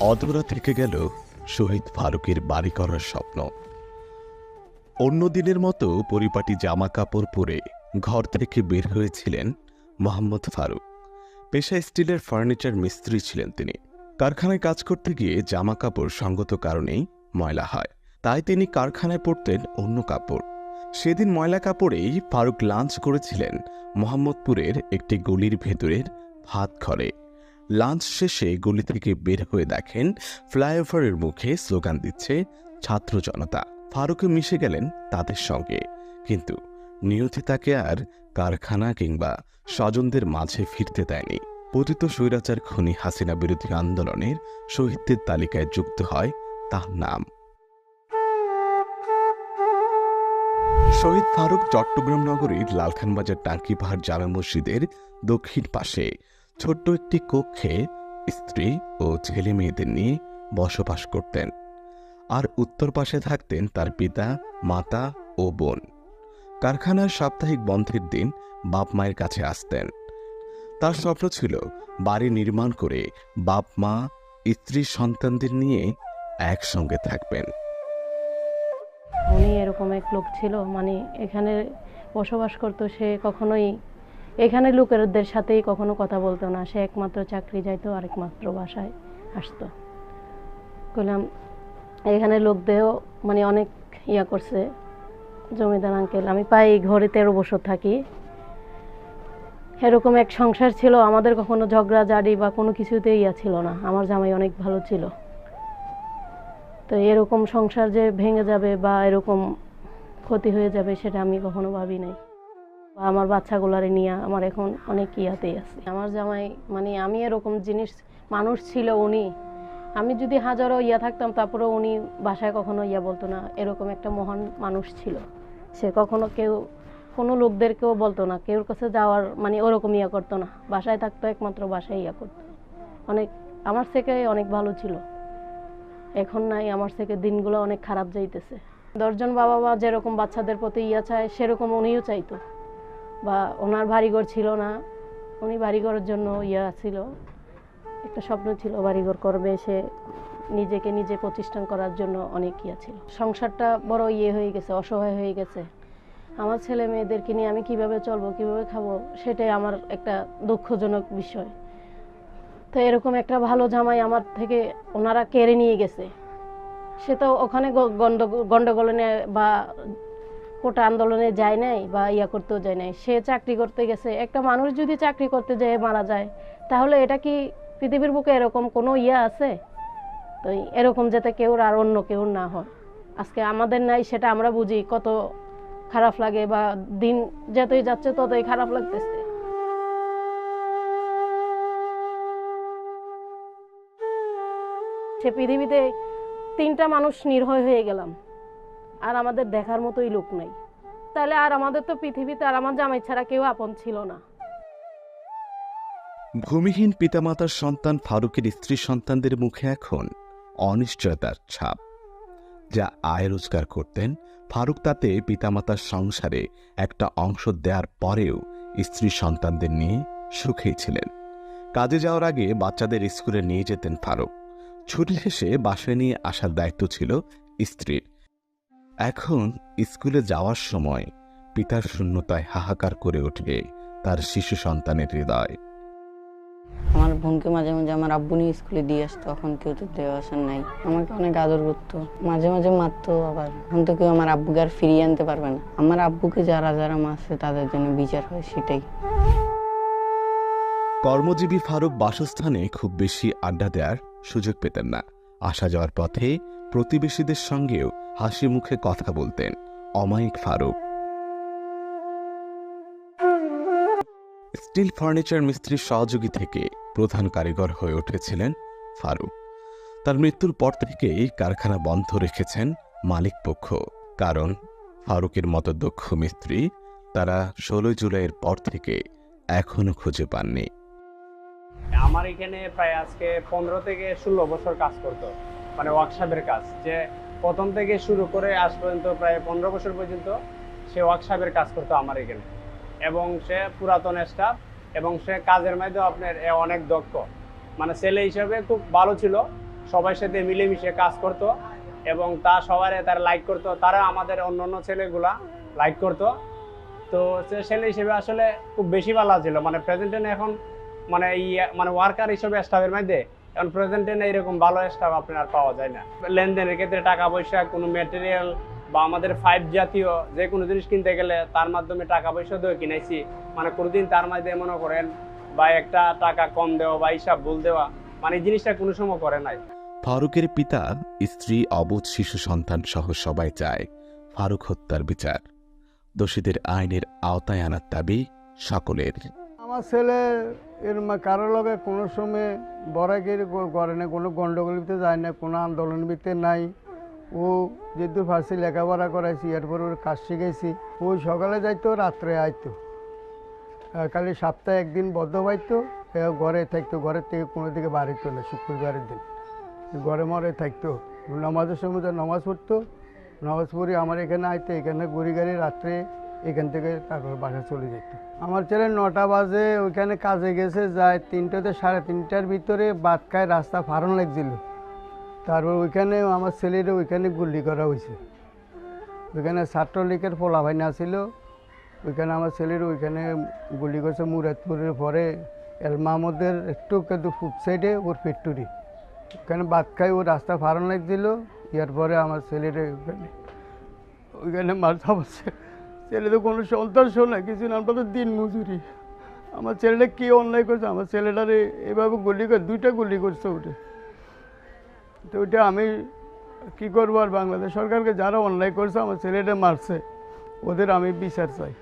অধরা থেকে গেল শহীদ ফারুকের বাড়ি করার স্বপ্ন। অন্য দিনের মতো পরিপাটি জামা কাপড় পরে ঘর থেকে বের হয়েছিলেন মোহাম্মদ ফারুক। পেশা স্টিলের ফার্নিচার মিস্ত্রি ছিলেন তিনি। কারখানায় কাজ করতে গিয়ে জামা কাপড় সঙ্গত কারণেই ময়লা হয়। তাই তিনি কারখানায় পরতেন অন্য কাপড়। সেদিন ময়লা কাপড়েই ফারুক লাঞ্চ করেছিলেন মোহাম্মদপুরের একটি গলির ভেতরের ভাত ঘরে। লাঞ্চ শেষে গলি থেকে বের হয়ে দেখেন ফ্লাইওভারের মুখে স্লোগান দিচ্ছে ছাত্র জনতা। ফারুকে মিশে গেলেন তাদের সঙ্গে। কিন্তু নিয়তি তাকে আর কারখানা কিংবা স্বজনদের মাঝে ফিরতে দেয়নি। পতিত স্বৈরাচার খনি হাসিনা বিরোধী আন্দোলনের শহীদদের তালিকায় যুক্ত হয় তার নাম। শহীদ ফারুক চট্টগ্রাম নগরীর লালখানবাজার টাঙ্কি পাহাড় জামে মসজিদের দক্ষিণ পাশে ছোট্ট একটি কক্ষে স্ত্রী ও ছেলে মেয়েদের নিয়ে বসবাস করতেন আর উত্তর পাশে থাকতেন তার পিতা, মাতা ও বোন। কারখানার সাপ্তাহিক বন্ধের দিন বাপ মায়ের কাছে আসতেন। তার স্বপ্ন ছিল বাড়ি নির্মাণ করে বাপ, মা, স্ত্রী, সন্তানদের নিয়ে একসঙ্গে থাকবেন। উনি এরকম এক লোক ছিল মানে এখানে বসবাস করতো সে কখনোই এখানে লোকেরদের সাথেই কখনো কথা বলতো না। সে একমাত্র চাকরি যাইতো আর একমাত্র বাসায় আসতো। কইলাম, এখানে লোকদেরও মানে অনেক ইয়া করছে, জমিদার, আঙ্কেল। আমি পাই ঘরে তেরো বছর থাকি। এরকম এক সংসার ছিল, আমাদের কখনো ঝগড়া জাড়ি বা কোনো কিছুতেই ইয়া ছিল না। আমার জামাই অনেক ভালো ছিল। তো এরকম সংসার যে ভেঙে যাবে বা এরকম ক্ষতি হয়ে যাবে, সেটা আমি কখনো ভাবি নাই। আমার বাচ্চাগুলারে নিয়ে আমার এখন অনেক ইয়াতেই আছে। আমার জামাই মানে আমি এরকম জিনিস, মানুষ ছিল উনি। আমি যদি হাজারো ইয়া থাকতাম, তারপরেও উনি বাসায় কখনো ইয়া বলতো না। এরকম একটা মহান মানুষ ছিল। সে কখনো কেউ, কোনো লোকদেরকেও বলতো না। কেউর কাছে যাওয়ার মানে ওরকম ইয়া করতো না। বাসায় থাকতো একমাত্র, বাসায় ইয়া করতো। অনেক, আমার থেকে অনেক ভালো ছিল। এখন নাই, আমার থেকে দিনগুলো অনেক খারাপ যাইতেছে। দশজন বাবা মা যেরকম বাচ্চাদের প্রতি ইয়া চায়, সেরকম উনিও চাইতো। বা ওনার বাড়িঘর ছিল না, উনি বাড়িঘরের জন্য ইয়া ছিল। একটা স্বপ্ন ছিল বাড়িঘর করবে, সে নিজেকে নিজে প্রতিষ্ঠান করার জন্য অনেক ইয়া ছিল। সংসারটা বড় ইয়ে হয়ে গেছে, অসহায় হয়ে গেছে। আমার ছেলে মেয়েদেরকে নিয়ে আমি কীভাবে চলবো, কীভাবে খাব, সেটাই আমার একটা দুঃখজনক বিষয়। তো এরকম একটা ভালো জামাই আমার থেকে ওনারা কেড়ে নিয়ে গেছে। সে তো ওখানে গ- গন্ড গন্ডগোলনে বা কোটা আন্দোলনে যায় নাই বা ইয়া করতেও যায় নাই। সে চাকরি করতে গেছে। একটা মানুষ যদি চাকরি করতে যায় মারা যায়, তাহলে এটা কি পৃথিবীর বুকে এরকম কোনো ইয়া আছে? তো এরকম যাতে কেউ আর অন্য কেউ না হয়। আজকে আমাদের নাই সেটা আমরা বুঝি কত খারাপ লাগে বা দিন যতই যাচ্ছে ততই খারাপ লাগতেছে। সে পৃথিবীতে তিনটা মানুষ নির্ভয় হয়ে গেলাম। আর আমাদের দেখার মতোই লোক নাই। তাহলে আর আমাদের তো পৃথিবীতে আর আমার জামাই ছাড়া কেউ আপন ছিল না। ভূমিহীন পিতামাতার সন্তান ফারুকের স্ত্রী সন্তানদের মুখে এখন অনিশ্চয়তার ছাপ। যা আয় রোজগার করতেন, ফারুক তাতে পিতামাতার সংসারে একটা অংশ দেওয়ার পরেও স্ত্রী সন্তানদের নিয়ে সুখেই ছিলেন। কাজে যাওয়ার আগে বাচ্চাদের স্কুলে নিয়ে যেতেন ফারুক। ছুটি শেষে বাসায় নিয়ে আসার দায়িত্ব ছিল স্ত্রীর। এখন স্কুলে যাওয়ার সময় পিতার শূন্যতায় হাহাকার করে ওঠে তার শিশু সন্তানের হৃদয়। আমার বোনকে মাঝে মাঝে আমার আব্বু নিয়ে স্কুলে দিয়ে আসতো এখন কেউ তো দেওয়া আসার নাই। আমাকে অনেক আদর করতো মাঝে মাঝে মারতো আবার। এখন তো কেউ আমার আব্বুকে আর ফিরিয়ে আনতে পারবে না। আমার আব্বুকে যারা যারা মারছে তাদের জন্য বিচার হয় সেটাই। কর্মজীবী ফারুক বাসস্থানে খুব বেশি আড্ডা দেওয়ার সুযোগ পেতেন না। আসা যাওয়ার পথে প্রতিবেশীদের সঙ্গেও হাসি মুখে কথা বলতেন অমায়িক ফারুক। স্টিল ফার্নিচার মিস্ত্রির সহযোগী থেকে প্রধান কারিগর হয়ে উঠেছিলেন ফারুক। তার মৃত্যুর পর থেকেই কারখানা বন্ধ রেখেছেন মালিক পক্ষ। কারণ ফারুকের মতো দক্ষ মিস্ত্রি তারা ষোলোই জুলাইয়ের পর থেকে এখনও খুঁজে পাননি। আমার এখানে প্রায় আজকে পনেরো থেকে ষোলো বছর কাজ করতো মানে ওয়ার্কশপের কাজ। যে প্রথম থেকে শুরু করে আজ পর্যন্ত প্রায় পনেরো বছর পর্যন্ত সে ওয়ার্কশপের কাজ করতো আমার এখানে। এবং সে পুরাতন স্টাফ এবং সে কাজের মধ্যে আপনার অনেক দক্ষ। মানে ছেলে হিসেবে খুব ভালো ছিল, সবার সাথে মিলেমিশে কাজ করত এবং তা সবার তারা লাইক করতো, তারা আমাদের অন্য অন্য ছেলেগুলা লাইক করতো। তো সে ছেলে হিসেবে আসলে খুব বেশি ভালো ছিল মানে প্রেজেন্টে এখন মানে মানে ওয়ার্কার হিসেবে স্টাফের মধ্যে, এখন প্রেজেন্টে না এরকম ভালো স্টাফ আপনার পাওয়া যায় না। লেনদেনের ক্ষেত্রে টাকা পয়সা, কোনো ম্যাটেরিয়াল বা আমাদের ফাইভ জাতীয় যে কোনো জিনিস কিনতে গেলে তার মাধ্যমে টাকা পয়সা দিয়ে কিনেছি মানে কোনোদিন তার মাঝে মনে করেন বা একটা টাকা কম দেওয়া বা হিসাব ভুল দেওয়া মানে জিনিসটা কোনো সময় করে নাই। ফারুকের পিতা, স্ত্রী, অবুধ, শিশু, সন্তান সহ সবাই চায় ফারুক হত্যার বিচার। দোষীদের আইনের আওতায় আনার দাবি সকলের। আমার ছেলে, এর কারোর লগে কোনো সময় বড়াগিরি করে না কোনো গন্ডগোল ভিতরে যায় না কোনো আন্দোলন ভিতরে নাই। ও যেহেতু ফার্সি লেখাপড়া করাইছি, এরপর ওর কাজ শিখেছি ও সকালে যাইতো, রাত্রে আইতো। খালি সপ্তাহে একদিন বদ্ধ পাইতো ঘরে থাকতো ঘরের থেকে কোনো দিকে বাড়িতো না শুক্রবারের দিন। ঘরে মরে থাকতো নামাজের সময় নামাজ পড়তো। নামাজ পড়ে আমার এখানে আইতো, এখানে ঘুরি গাড়ি, রাত্রে এখান থেকে তারপর বাসা চলে যেত। আমার ছেলে নটা বাজে, ওইখানে কাজে গেছে, যায় তিনটাতে, সাড়ে তিনটার ভিতরে বাদ খায়, রাস্তা ফারন লাগছিল। তারপর ওইখানে আমার ছেলের ওইখানে গুলি করা হয়েছে। ওইখানে ছাত্রলীগের পোলাভাই না ছিল ওইখানে আমার ছেলের ওইখানে গুলি করছে মুরাদপুরের পরে এল মাহমুদের একটু কিন্তু ফুট সাইডে ওর ফ্যাক্টরি ওখানে বাদ খাই ও রাস্তা ফারন লাগছিল। ইয়ার পরে আমার ছেলের ওইখানে ওইখানে মাথা বসে ছেলে তো কোনো সন্তান শোনা কিছু না, আমরা তো দিন মজুরি। আমার ছেলেটা কী অন্যায় করছে? আমার ছেলেটারে এভাবে গুলি করে, দুইটা গুলি করছে ওটা। তো ওইটা আমি কী করব আর বাংলাদেশ সরকারকে যারা অন্যায় করছে, আমার ছেলেটা মারছে, ওদের আমি বিচার চাই।